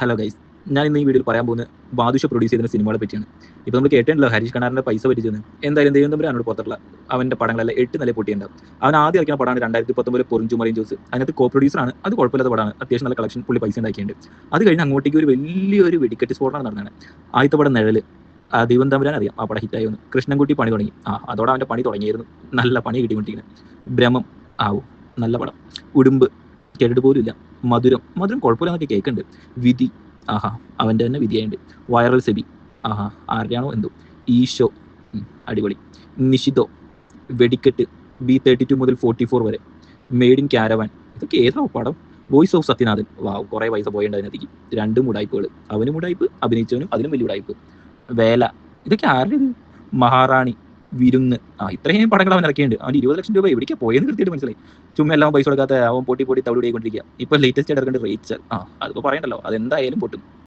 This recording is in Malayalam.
ഹലോ ഗൈസ് ഞാൻ ഇന്ന് ഈ വീഡിയോയിൽ പറയാൻ പോകുന്നത് ബാദുഷ പ്രൊഡ്യൂസ് ചെയ്യുന്ന സിനിമകളെ പറ്റിയാണ്. ഇപ്പോൾ നമ്മൾ കേട്ടിട്ടുണ്ടല്ലോ ഹരീഷ് കണാറിന്റെ പൈസ പറ്റിച്ചെന്ന്. എന്തായാലും ദൈവം തമ്പുരാൻ അവനോട് പുറത്തുള്ള അവന്റെ പടങ്ങളെല്ലാം എട്ട് നില പൊട്ടിയുണ്ടാവും അവൻ ആദ്യം ഇറക്കുന്ന പടമാണ് രണ്ടായിരത്തി പത്തൊമ്പത് പൊറിഞ്ചുമറിയും ജോസ് അതിനകത്ത് കോ പ്രൊഡ്യൂസറാണ് അത് കുഴപ്പമില്ലാത്ത പടമാണ്. അത്യാവശ്യം നല്ല കളക്ഷൻ പുള്ളി പൈസ ഉണ്ടാക്കിയിട്ടുണ്ട്. അത് കഴിഞ്ഞ് അങ്ങോട്ടേക്ക് ഒരു വലിയൊരു വെടിക്കെട്ട് സ്ഫോടനം നടന്നാണ് ആദ്യത്തെ പടം നിഴൽ. ആ ദൈവം തമ്പുരാൻ അറിയാം ആ പടം ഹിറ്റായി ഒന്ന് കൃഷ്ണൻകുട്ടി പണി തുടങ്ങി. ആ അതോടെ അവന്റെ പണി തുടങ്ങിയിരുന്നു. നല്ല പണി കിട്ടിക്കൊണ്ടിരിക്കുന്നത്. ഭ്രമം. ആവും നല്ല പടം. ഉടുമ്പ്. കേട്ടിട്ട് പോലും ഇല്ല മധുരം മധുരം കുഴപ്പമില്ലാന്നൊക്കെ കേൾക്കുന്നുണ്ട് വിധി ആഹാ അവന്റെ തന്നെ വിധിയായിട്ടുണ്ട് വൈറൽ സെബി ആഹാ ആരുടെയാണോ എന്തോ. ഈശോ അടിപൊളി. നിഷിതോ വെടിക്കെട്ട് ബി തേർട്ടി ടു മുതൽ ഫോർട്ടി ഫോർ വരെ. മെയ്ഡ് ഇൻ ക്യാരവാൻ ഇതൊക്കെ ഏതാ പടം? വോയിസ് ഓഫ് സത്യനാഥൻ വാവ് കുറേ പൈസ പോയിട്ടുണ്ട് അതിനകത്തേക്ക്. രണ്ടും ഉടായ്പകൾ അവനും ഉടായ്പ് അഭിനയിച്ചവനും അതിലും വലിയ ഉടായ്പ്. വേല. ഇതൊക്കെ ആരുടെ മഹാറാണി. വിരുന്ന്. ആ ഇത്രയും പടങ്ങൾ അവൻ ഇറക്കിയിട്ടുണ്ട്. അവൻ ഇരുപത് ലക്ഷം രൂപ എവിടേക്കാ പോയെന്ന് കൃത്യമായിട്ട് മനസ്സിലായി. ചുമ്മാ എല്ലാം പൈസ കൊടുക്കാത്ത അവൻ പൊട്ടി പൊട്ടി തവിടി കൊണ്ടിരിക്കുക. ഇപ്പൊ ലേറ്റസ്റ്റ് ഇറക്കേണ്ട റേറ്റ്സ് ആ അതിപ്പോ പറയണ്ടല്ലോ. അതെന്തായാലും പൊട്ടും.